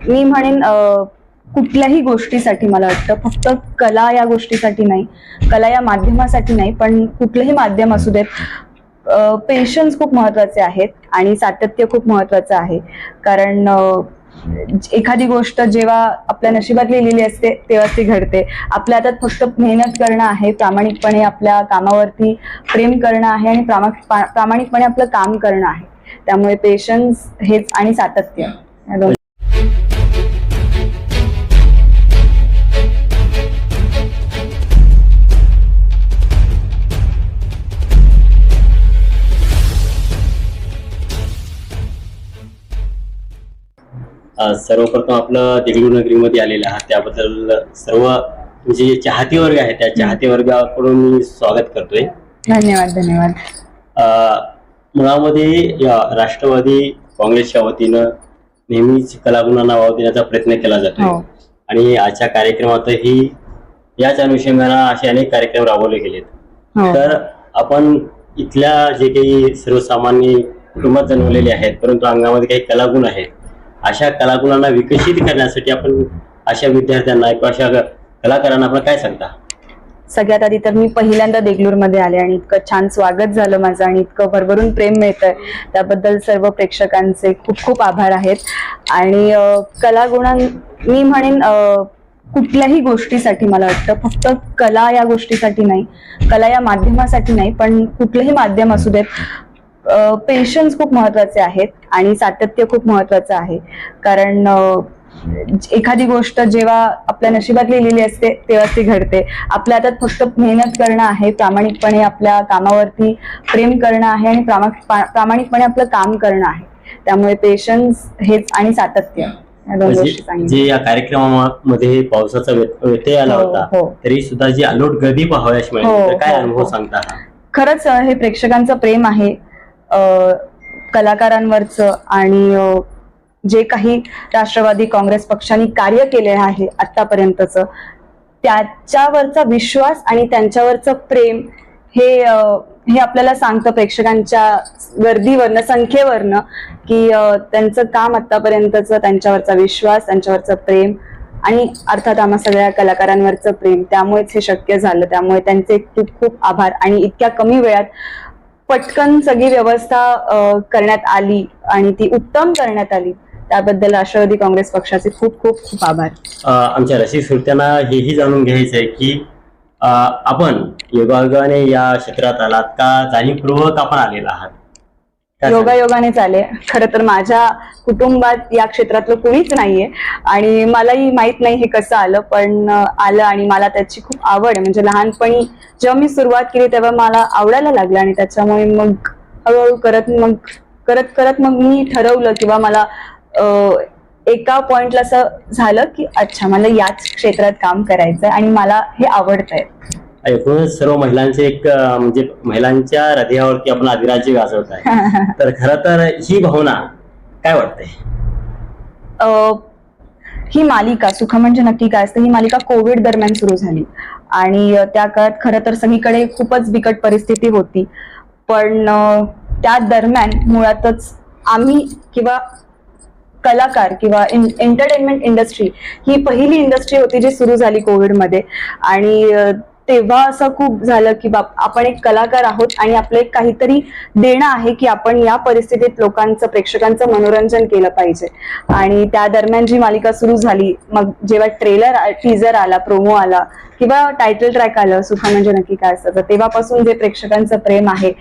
मी म्हणेन कुठल्याही गोष्टीसाठी मला वाटतं फक्त कला या गोष्टीसाठी नाही कला या माध्यमासाठी नाही पण कुठलंही माध्यम असू देत पेशन्स खूप महत्त्वाचे आहेत आणि सातत्य खूप महत्वाचं आहे. कारण एखादी गोष्ट जेव्हा आपल्या नशिबात लिहिलेली असते तेव्हा ती घडते. आपल्या हातात फक्त मेहनत करणं आहे प्रामाणिकपणे आपल्या कामावरती प्रेम करणं आहे आणि प्रामाणिकपणे आपलं काम करणं आहे. त्यामुळे पेशन्स हेच आणि सातत्य सर्वप्रथम आपलं देगलू नगरीमध्ये आलेलं आहात. त्याबद्दल सर्व तुमचे जे चाहते वर्ग आहे त्या चाहते वर्गाकडून मी स्वागत करतोय. धन्यवाद धन्यवाद. अ, मुळामध्ये राष्ट्रवादी काँग्रेसच्या वतीनं नेहमीच कलागुणांना वाव देण्याचा प्रयत्न केला जातो हो. आणि आजच्या कार्यक्रमातही याच अनुषंगाने असे अनेक कार्यक्रम राबवले गेलेत. हो. तर आपण इथल्या जे काही सर्वसामान्य कुटुंबात जन्मलेले आहेत परंतु अंगामध्ये काही कलागुण आहेत अशा कलागुणांना विकसित करण्यासाठी आपण अशा विद्यार्थ्यांना किंवा अशा कलाकारांना आपण काय सांगता? सगळ्यात आधी तर मी पहिल्यांदा देगलूरमध्ये आले आणि इतकं छान स्वागत झालं माझं आणि इतकं भरभरून प्रेम मिळतंय. त्याबद्दल सर्व प्रेक्षकांचे खूप खूप आभार आहेत. आणि कलागुणां मी म्हणेन कुठल्याही गोष्टीसाठी मला वाटतं फक्त कला या गोष्टीसाठी नाही कला या माध्यमासाठी नाही पण कुठलंही माध्यम असू देत पेशन्स खूप महत्त्वाचे आहेत आणि सातत्य खूप महत्वाचं आहे. कारण एखादी गोष्ट जेव्हा आपल्या नशिबात लिहिलेली असते तेव्हा ती घडते. आपल्या हातात फक्त मेहनत करणं आहे प्रामाणिकपणे आपल्या कामावरती प्रेम करणं आहे आणि प्रामाणिकपणे आपलं काम करणं आहे. त्यामुळे पेशन्स हेच आणि सातत्य या दोन गोष्टी म्हणजे जे या कार्यक्रमामध्ये पावसाचा व्यत- व्यत्यय आला हो, होता हो. तरी सुद्धा जी अलोट गर्दी पाहावयास मिळाली हो, काय अनुभव. सांगता खरंच हे प्रेक्षकांचं प्रेम आहे. कलाकारांवरचं आणि जे काही राष्ट्रवादी काँग्रेस पक्षाने कार्य केले आहे आतापर्यंतच त्याच्यावरचा विश्वास आणि त्यांच्यावरचं प्रेम हे हे आपल्याला सांगतं प्रेक्षकांच्या गर्दीवरनं संख्येवरनं की त्यांचं काम आतापर्यंतच त्यांच्यावरचा विश्वास त्यांच्यावरचं प्रेम आणि अर्थात आम्हा सगळ्या कलाकारांवरचं प्रेम. त्यामुळेच हे शक्य झालं. त्यामुळे त्यांचे खूप खूप आभार. आणि इतक्या कमी वेळात पटकन सगळी व्यवस्था करण्यात आली आणि ती उत्तम करण्यात आली त्याबद्दल राष्ट्रवादी काँग्रेस पक्षाचे खूप खूप खूप आभार. आमच्या रसिक श्रोत्यांना हेही जाणून घ्यायचं आहे की आपण योगायोगाने या क्षेत्रात आलात का? जाणीवपूर्वक आपण आलेला आहात. योगा योगाने चाले खर खरं तर माझ्या कुटुंबात या क्षेत्रातलं कुणीच नाहीये. आणि मलाही माहीत नाही हे कसं आलं पण आलं आणि मला त्याची खूप आवड आहे. म्हणजे लहानपणी जेव्हा मी सुरुवात केली तेव्हा मला आवडायला लागलं आणि त्याच्यामुळे मग हळूहळू करत मग करत करत मग मी ठरवलं किंवा मला एका पॉइंटला असं झालं की अच्छा मला याच क्षेत्रात काम करायचंय आणि मला हे आवडतंय. एकूणच सर्व महिलांचे एक म्हणजे महिलांच्या हृदयावरती आपण अधिराज्य गाजवत आहे तर खर तर ही भावना काय वाटते? अ, ही मालिका सुख म्हणजे नक्की काय असतं ही मालिका कोविड दरम्यान सुरू झाली. आणि त्या काळात खरं तर सगळीकडे खूपच बिकट परिस्थिती होती. पण त्या दरम्यान मुळातच आम्ही किंवा कलाकार किंवा एंटरटेनमेंट इंडस्ट्री ही पहिली इंडस्ट्री होती जी सुरू झाली कोविडमध्ये आणि तेव्हा असं खूप झालं की बाप आपण एक कलाकार आहोत आणि आपलं एक काहीतरी देणं आहे की आपण या परिस्थितीत लोकांचं प्रेक्षकांचं मनोरंजन केलं पाहिजे. आणि त्या दरम्यान जी मालिका सुरू झाली मग जेव्हा ट्रेलर टीजर आला प्रोमो आला किंवा टायटल ट्रॅक आलं सुखा म्हणजे नक्की काय असतं तेव्हापासून जे प्रेक्षकांचं प्रेम आहे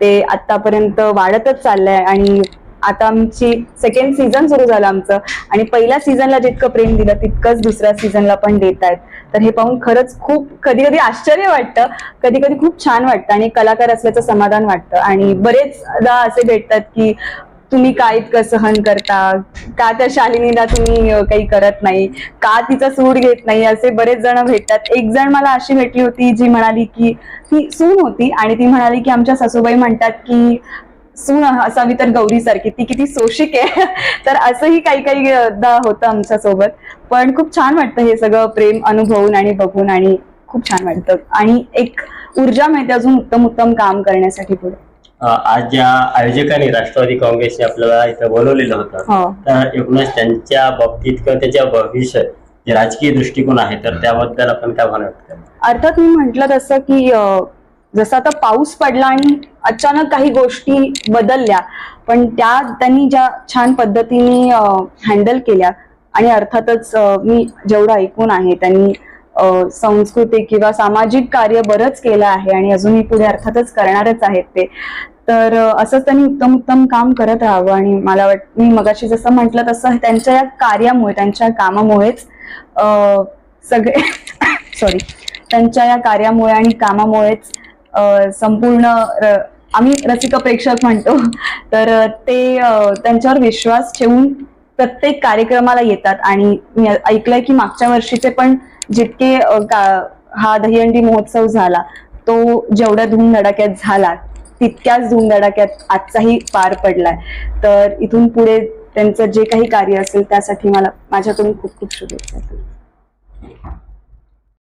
ते आतापर्यंत वाढतच चाललंय आणि आता आमची सेकंड सीझन सुरू झालं आमचं. आणि पहिल्या सीझनला जितकं प्रेम दिलं तितकंच दुसऱ्या सीझनला पण देत आहेत. तर हे पाहून खरंच खूप कधी कधी आश्चर्य वाटतं कधी कधी खूप छान वाटतं आणि कलाकार असल्याचं समाधान वाटतं. आणि बरेचदा असे भेटतात की तुम्ही काय इतकं सहन करता? का त्या शालिनीला तुम्ही काही करत नाही? का तिचा सूड घेत नाही? असे बरेच जण भेटतात. एक जण मला अशी भेटली होती जी म्हणाली की ती सून होती आणि ती म्हणाली की आमच्या सासूबाई म्हणतात की सून असावी तर गौरी सारखी. ती किती सोशिक आहे. तर असंही काही काही होतं आमच्यासोबत पण खूप छान वाटतं हे सगळं प्रेम अनुभवून आणि बघून आणि खूप छान वाटतं. आणि एक ऊर्जा मिळते अजून उत्तम उत्तम काम करण्यासाठी पुढे. आज ज्या आयोजकांनी राष्ट्रवादी काँग्रेसने आपल्याला इथं बोलवलेलं होतं हो. तर एकूणच त्यांच्या बाबतीत किंवा त्याच्या भविष्य राजकीय दृष्टिकोन आहे तर त्याबद्दल आपण काय करतो अर्थात मी म्हटलं तसं की जसं आता पाऊस पडला आणि अचानक काही गोष्टी बदलल्या पण त्या त्यांनी ज्या छान पद्धतीने हँडल केल्या आणि अर्थातच मी जेवढं ऐकून आहे त्यांनी सांस्कृतिक किंवा सामाजिक कार्य बरंच केलं आहे आणि अजूनही पुढे अर्थातच करणारच आहेत ते. तर असंच त्यांनी उत्तम उत्तम काम करत राहावं आणि मला वाट मी मगाशी जसं म्हटलं तसं त्यांच्या या कार्यामुळे त्यांच्या कामामुळेच सगळे सॉरी त्यांच्या या कार्यामुळे आणि कामामुळेच संपूर्ण र- आम्ही रसिक प्रेक्षक म्हणतो. तर ते त्यांच्यावर विश्वास ठेवून प्रत्येक कार्यक्रमाला येतात. आणि मी ऐकलंय की मागच्या वर्षीचे पण जितके का- हा दहीहंडी महोत्सव झाला तो जेवढ्या धूमधडाक्यात झाला तितक्याच धूमधडाक्यात आजचाही पार पडलाय. तर इथून पुढे त्यांचं जे काही कार्य असेल त्यासाठी मला माझ्याकडून खूप खूप शुभेच्छा.